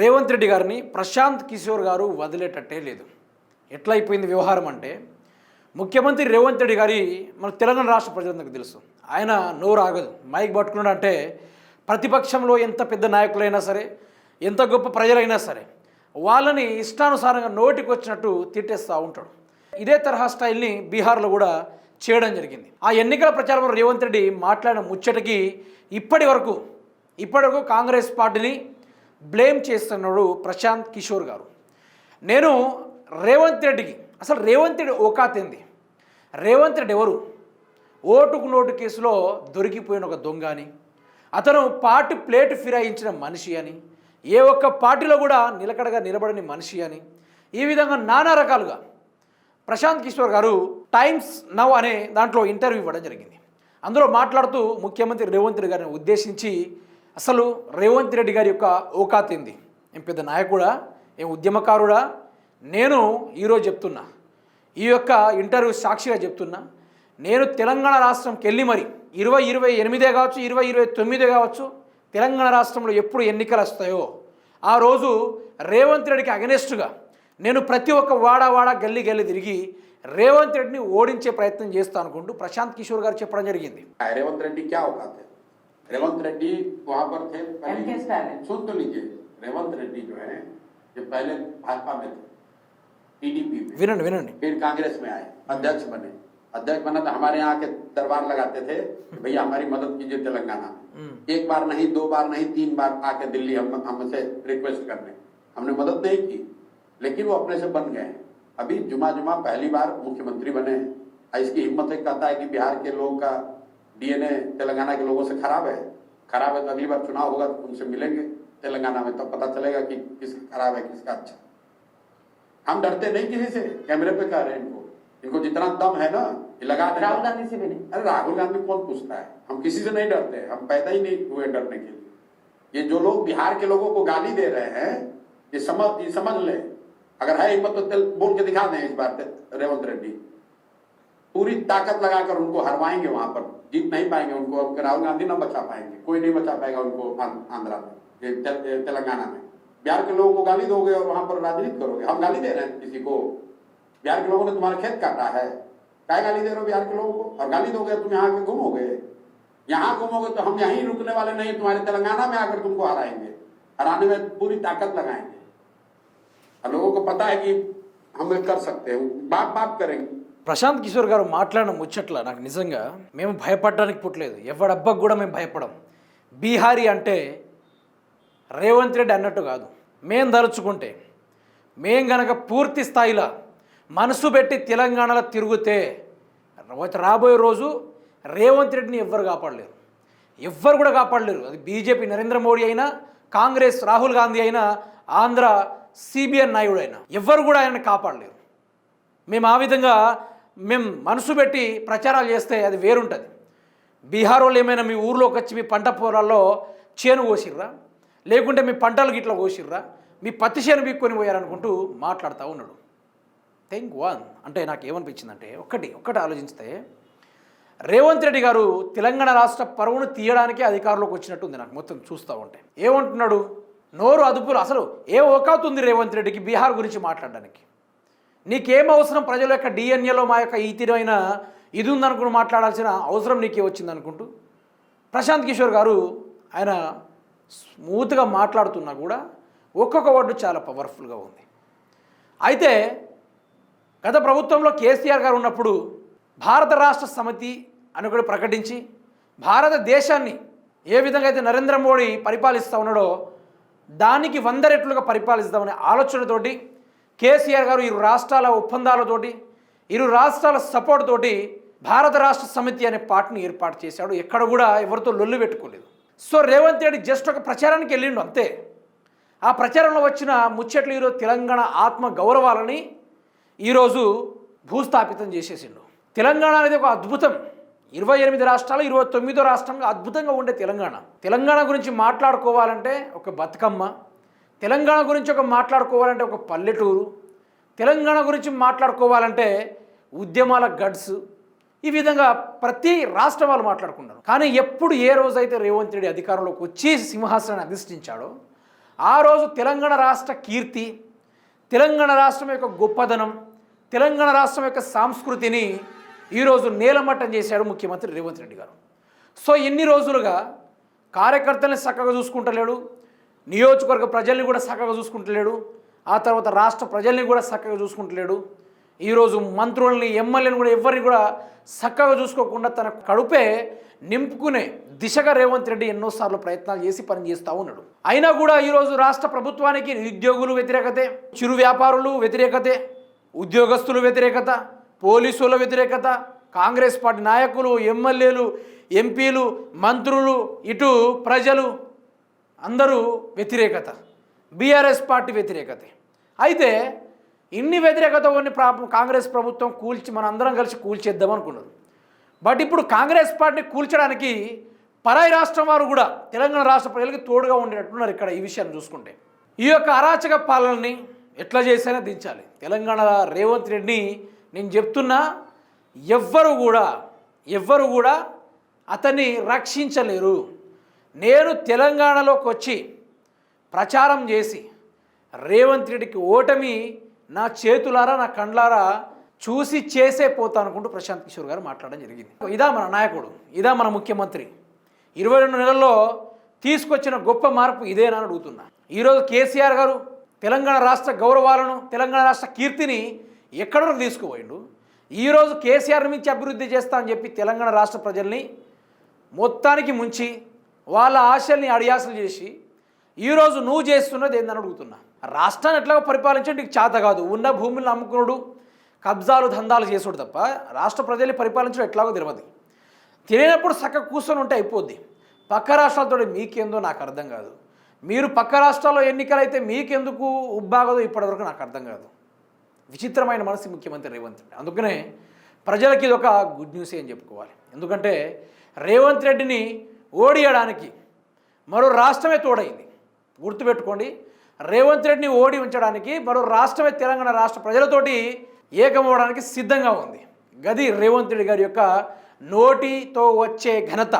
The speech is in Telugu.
రేవంత్ రెడ్డి గారిని ప్రశాంత్ కిషోర్ గారు వదిలేటట్టే లేదు. ఎట్లా అయిపోయింది వ్యవహారం అంటే ముఖ్యమంత్రి రేవంత్ రెడ్డి గారి మన తెలంగాణ రాష్ట్ర ప్రజలందరికీ తెలుసు. ఆయన నోరు ఆగదు మైక్ పట్టుకున్నాడు అంటే ప్రతిపక్షంలో ఎంత పెద్ద నాయకులైనా సరే ఎంత గొప్ప ప్రజలైనా సరే వాళ్ళని ఇష్టానుసారంగా నోటికి వచ్చినట్టు తిట్టేస్తూ ఉంటాడు. ఇదే తరహా స్టైల్ని బీహార్లో కూడా చేయడం జరిగింది. ఆ ఎన్నికల ప్రచారంలో రేవంత్ రెడ్డి మాట్లాడిన ముచ్చటకి ఇప్పటి వరకు ఇప్పటి వరకు కాంగ్రెస్ పార్టీని బ్లేమ్ చేస్తున్నాడు ప్రశాంత్ కిషోర్ గారు. నేను రేవంత్ రెడ్డికి అసలు రేవంత్ రెడ్డి ఓకాతింది రేవంత్ రెడ్డి ఎవరు? ఓటుకు నోటు కేసులో దొరికిపోయిన ఒక దొంగ అని అతను పార్టీ ప్లేట్ ఫిరాయించిన మనిషి అని ఏ ఒక్క పార్టీలో కూడా నిలకడగా నిలబడని మనిషి అని ఈ విధంగా నానా రకాలుగా ప్రశాంత్ కిషోర్ గారు టైమ్స్ నవ్ అనే దాంట్లో ఇంటర్వ్యూ ఇవ్వడం జరిగింది. అందులో మాట్లాడుతూ ముఖ్యమంత్రి రేవంత్ రెడ్డి గారిని ఉద్దేశించి అసలు రేవంత్ రెడ్డి గారి యొక్క ఓకాత్ ఏంది ఏం పెద్ద నాయకుడా? ఏం ఉద్యమకారుడా? నేను ఈరోజు చెప్తున్నా. ఈ యొక్క ఇంటర్వ్యూ సాక్షిగా చెప్తున్నా. నేను తెలంగాణ రాష్ట్రంకి వెళ్ళి మరి ఇరవై ఇరవై ఎనిమిదే కావచ్చు ఇరవై ఇరవై తొమ్మిదే కావచ్చు తెలంగాణ రాష్ట్రంలో ఎప్పుడు ఎన్నికలు వస్తాయో ఆ రోజు రేవంత్ రెడ్డికి అగనెస్ట్గా నేను ప్రతి ఒక్క వాడ వాడ గల్లి గల్లి తిరిగి రేవంత్ రెడ్డిని ఓడించే ప్రయత్నం చేస్తాను అనుకుంటూ ప్రశాంత్ కిషోర్ గారు చెప్పడం జరిగింది. రేవంత్ రెడ్డి క్యా అవకాశం रेवंत रेड्डी वहाँ पर थे सुन तो लीजिए। रेवंत रेड्डी जो है जो पहले भाजपा में थे टीडीपी में। विनंड विनंड फिर कांग्रेस में आए अध्यक्ष बने। अध्यक्ष बना तो हमारे यहाँ के दरबार लगाते थे भैया हमारी मदद कीजिए तेलंगाना। हम्म। एक बार नहीं दो बार नहीं तीन बार आके दिल्ली हम हमसे रिक्वेस्ट करने। हमने मदद नहीं की लेकिन वो अपने से बन गए अभी जुमा जुमा पहली बार मुख्यमंत्री बने हैं। इसकी हिम्मत एक कहता है कि बिहार के लोगों का डीएनए तेलंगाना के लोगों से खराब है। खराब है तो अगली बार चुनाव होगा तो उनसे मिलेंगे। तेलंगाना में तब पता चलेगा कि किसका खराब है किसका अच्छा। हम डरते नहीं किसी से कैमरे पे कह रहे हैं इनको। इनको जितना दम है ना ये लगा। राहुल गांधी से भी नहीं। अरे राहुल गांधी कौन पूछता है? हम किसी से नहीं डरते हम पैदा ही नहीं हुए डरने के लिए। ये जो लोग बिहार के लोगों को गाली दे रहे हैं ये समझ ये समझ ले। अगर है हिम्मत तो बोल के दिखा दें इस बार रेवंत रेड्डी। पूरी ताकत लगाकर उनको हरवाएँगे वहाँ पर। जीत नहीं पाएँगे उनको, अब राहुल गांधी ना बचा पाएँगे। कोई नहीं बचा पाएगा उनको आंध्रा में तेलंगाना में। बिहार के लोगों को गाली दोगे और वहाँ पर राजनीति करोगे। हम गाली दे रहे हैं किसी को। बिहार के लोगों ने तुम्हारा खेत काटा है। क्या गाली दे रहे हो बिहार के लोगों को? और गाली दोगे, तुम यहाँ के घूमोगे। यहाँ घूमोगे तो हम यहीं रुकने वाले नहीं, तुम्हारे तेलंगाना में आकर तुमको हराएँगे। हराने में पूरी ताकत लगाएँगे। और लोगों को पता है कि हम कर सकते हैं। बाप बाप करेंगे। ప్రశాంత్ కిషోర్ గారు మాట్లాడిన ముచ్చట్ల నాకు నిజంగా. మేము భయపడడానికి పుట్టలేదు. ఎవడబ్బకు కూడా మేము భయపడం. బీహారీ అంటే రేవంత్ రెడ్డి అన్నట్టు కాదు. మేం దరుచుకుంటే మేం గనక పూర్తి స్థాయిలో మనసు పెట్టి తెలంగాణలో తిరిగితే రాబోయే రోజు రేవంత్ రెడ్డిని ఎవ్వరు కాపాడలేరు. ఎవ్వరు కూడా కాపాడలేరు. అది బీజేపీ నరేంద్ర మోడీ అయినా కాంగ్రెస్ రాహుల్ గాంధీ అయినా ఆంధ్ర సిబిఎన్ నాయుడు అయినా ఎవ్వరు కూడా ఆయన కాపాడలేరు. మేము ఆ విధంగా మేము మనసు పెట్టి ప్రచారాలు చేస్తే అది వేరుంటుంది. బీహార్ వాళ్ళు ఏమైనా మీ ఊర్లోకి వచ్చి మీ పంట పొలాల్లో చేను కోసిర్రా? లేకుంటే మీ పంటలు గిట్ల కోసిర్రా? మీ పత్తి చేను బీక్కొని పోయారనుకుంటూ మాట్లాడుతూ ఉన్నాడు. Think one. అంటే నాకు ఏమనిపించిందంటే ఒకటి ఒక్కటి ఆలోచిస్తే రేవంత్ రెడ్డి గారు తెలంగాణ రాష్ట్ర పరువును తీయడానికి అధికారంలోకి వచ్చినట్టు ఉంది నాకు మొత్తం చూస్తూ ఉంటే. ఏమంటున్నాడు? నోరు అదుపులు. అసలు ఏ ఒకాతుంది రేవంత్ రెడ్డికి బీహార్ గురించి మాట్లాడడానికి? నీకేం అవసరం ప్రజల యొక్క డిఎన్ఏలో మా యొక్క ఈ తీరైన ఇది ఉందనుకుని మాట్లాడాల్సిన అవసరం నీకే వచ్చింది అనుకుంటూ ప్రశాంత్ కిషోర్ గారు ఆయన స్మూత్గా మాట్లాడుతున్నా కూడా ఒక్కొక్క వర్డ్ చాలా పవర్ఫుల్గా ఉంది. అయితే గత ప్రభుత్వంలో కేసీఆర్ గారు ఉన్నప్పుడు భారత రాష్ట్ర సమితి అని కూడా ప్రకటించి భారతదేశాన్ని ఏ విధంగా అయితే నరేంద్ర మోడీ పరిపాలిస్తూ ఉన్నాడో దానికి వంద రెట్లుగా పరిపాలిస్తామనే ఆలోచనతోటి కేసీఆర్ గారు ఇరు రాష్ట్రాల ఒప్పందాలతోటి ఇరు రాష్ట్రాల సపోర్ట్ తోటి భారత రాష్ట్ర సమితి అనే పార్టీని ఏర్పాటు చేశాడు. ఎక్కడ కూడా ఎవరితో లొల్లు పెట్టుకోలేదు. సో రేవంత్ రెడ్డి జస్ట్ ఒక ప్రచారానికి వెళ్ళిండు అంతే. ఆ ప్రచారంలో వచ్చిన ముచ్చట్లు ఈరోజు తెలంగాణ ఆత్మ గౌరవాలని ఈరోజు భూస్థాపితం చేసేసిండు. తెలంగాణ అనేది ఒక అద్భుతం. ఇరవై ఎనిమిది రాష్ట్రాలు ఇరవై తొమ్మిదో రాష్ట్రంగా అద్భుతంగా ఉండే తెలంగాణ. తెలంగాణ గురించి మాట్లాడుకోవాలంటే ఒక బతుకమ్మ తెలంగాణ గురించి ఒక మాట్లాడుకోవాలంటే ఒక పల్లెటూరు తెలంగాణ గురించి మాట్లాడుకోవాలంటే ఉద్యమాల గడ్స్. ఈ విధంగా ప్రతి రాష్ట్రం వాళ్ళు మాట్లాడుకున్నారు కానీ ఎప్పుడు ఏ రోజైతే రేవంత్ రెడ్డి అధికారంలోకి వచ్చి సింహాసనాన్ని అధిష్ఠించాడో ఆ రోజు తెలంగాణ రాష్ట్ర కీర్తి తెలంగాణ రాష్ట్రం యొక్క గొప్పదనం తెలంగాణ రాష్ట్రం యొక్క సంస్కృతిని ఈరోజు నేలమట్టం చేశాడు ముఖ్యమంత్రి రేవంత్ రెడ్డి గారు. సో ఎన్ని రోజులుగా కార్యకర్తల్ని చక్కగా చూసుకుంటలేడు నియోజకవర్గ ప్రజల్ని కూడా చక్కగా చూసుకుంటలేడు. ఆ తర్వాత రాష్ట్ర ప్రజల్ని కూడా చక్కగా చూసుకుంటలేడు. ఈరోజు మంత్రుల్ని ఎమ్మెల్యేని కూడా ఎవరిని కూడా చక్కగా చూసుకోకుండా తన కడుపే నింపుకునే దిశగా రేవంత్ రెడ్డి ఎన్నోసార్లు ప్రయత్నాలు చేసి పనిచేస్తూ ఉన్నాడు. అయినా కూడా ఈరోజు రాష్ట్ర ప్రభుత్వానికి నిరుద్యోగులు వ్యతిరేకతే చిరు వ్యాపారులు వ్యతిరేకతే ఉద్యోగస్తులు వ్యతిరేకత పోలీసుల వ్యతిరేకత కాంగ్రెస్ పార్టీ నాయకులు ఎమ్మెల్యేలు ఎంపీలు మంత్రులు ఇటు ప్రజలు అందరూ వ్యతిరేకత. బీఆర్ఎస్ పార్టీ వ్యతిరేకత. అయితే ఇన్ని వ్యతిరేకత ఉన్న ప్రా- కాంగ్రెస్ ప్రభుత్వం కూల్చి మన అందరం కలిసి కూల్చేద్దాం అనుకున్నారు. బట్ ఇప్పుడు కాంగ్రెస్ పార్టీని కూల్చడానికి పరాయి రాష్ట్రం వారు కూడా తెలంగాణ రాష్ట్ర ప్రజలకి తోడుగా ఉండేటట్టున్నారు ఇక్కడ ఈ విషయాన్ని చూసుకుంటే. ఈ యొక్క అరాచక పాలనని ఎట్లా చేసైనా దించాలి. తెలంగాణ రేవంత్ రెడ్డిని నేను చెప్తున్నా ఎవ్వరు కూడా ఎవ్వరు కూడా అతన్ని రక్షించలేరు. నేను తెలంగాణలోకి వచ్చి ప్రచారం చేసి రేవంత్ రెడ్డికి ఓటమి నా చేతులారా నా కండ్లారా చూసి చేసే పోతా అనుకుంటూ ప్రశాంత్ కిషోర్ గారు మాట్లాడడం జరిగింది. ఇదా మన నాయకుడు ఇదా మన ముఖ్యమంత్రి. ఇరవై రెండు నెలల్లో తీసుకొచ్చిన గొప్ప మార్పు ఇదేనా అని అడుగుతున్నా. ఈరోజు కేసీఆర్ గారు తెలంగాణ రాష్ట్ర గౌరవాలను తెలంగాణ రాష్ట్ర కీర్తిని ఎక్కడ వరకు తీసుకుపోయిండు? ఈరోజు కేసీఆర్ నుంచి అభివృద్ధి చేస్తా అని చెప్పి తెలంగాణ రాష్ట్ర ప్రజల్ని మొత్తానికి ముంచి వాళ్ళ ఆశల్ని అడియాసలు చేసి ఈరోజు నువ్వు చేస్తున్నది ఏందని అడుగుతున్నా. రాష్ట్రాన్ని ఎట్లాగో పరిపాలించడం నీకు చేత కాదు. ఉన్న భూములను అమ్ముకునుడు కబ్జాలు దందాలు చేసుడు తప్ప రాష్ట్ర ప్రజల్ని పరిపాలించడం ఎట్లాగో తెలియదు తెలియనప్పుడు చక్కగా కూర్చొని ఉంటే అయిపోద్ది. పక్క రాష్ట్రాలతో మీకేందో నాకు అర్థం కాదు. మీరు పక్క రాష్ట్రాల్లో ఎన్నికలైతే మీకెందుకు ఉబ్బాగదో ఇప్పటివరకు నాకు అర్థం కాదు. విచిత్రమైన మనసు ముఖ్యమంత్రి రేవంత్ రెడ్డి. అందుకనే ప్రజలకి ఇది ఒక గుడ్ న్యూస్ అని చెప్పుకోవాలి. ఎందుకంటే రేవంత్ రెడ్డిని ఓడియడానికి మరో రాష్ట్రమే తోడైంది. గుర్తుపెట్టుకోండి రేవంత్ రెడ్డిని ఓడి ఉంచడానికి మరో రాష్ట్రమే తెలంగాణ రాష్ట్ర ప్రజలతోటి ఏకమవడానికి సిద్ధంగా ఉంది. గది రేవంత్ రెడ్డి గారి యొక్క నోటితో వచ్చే ఘనత.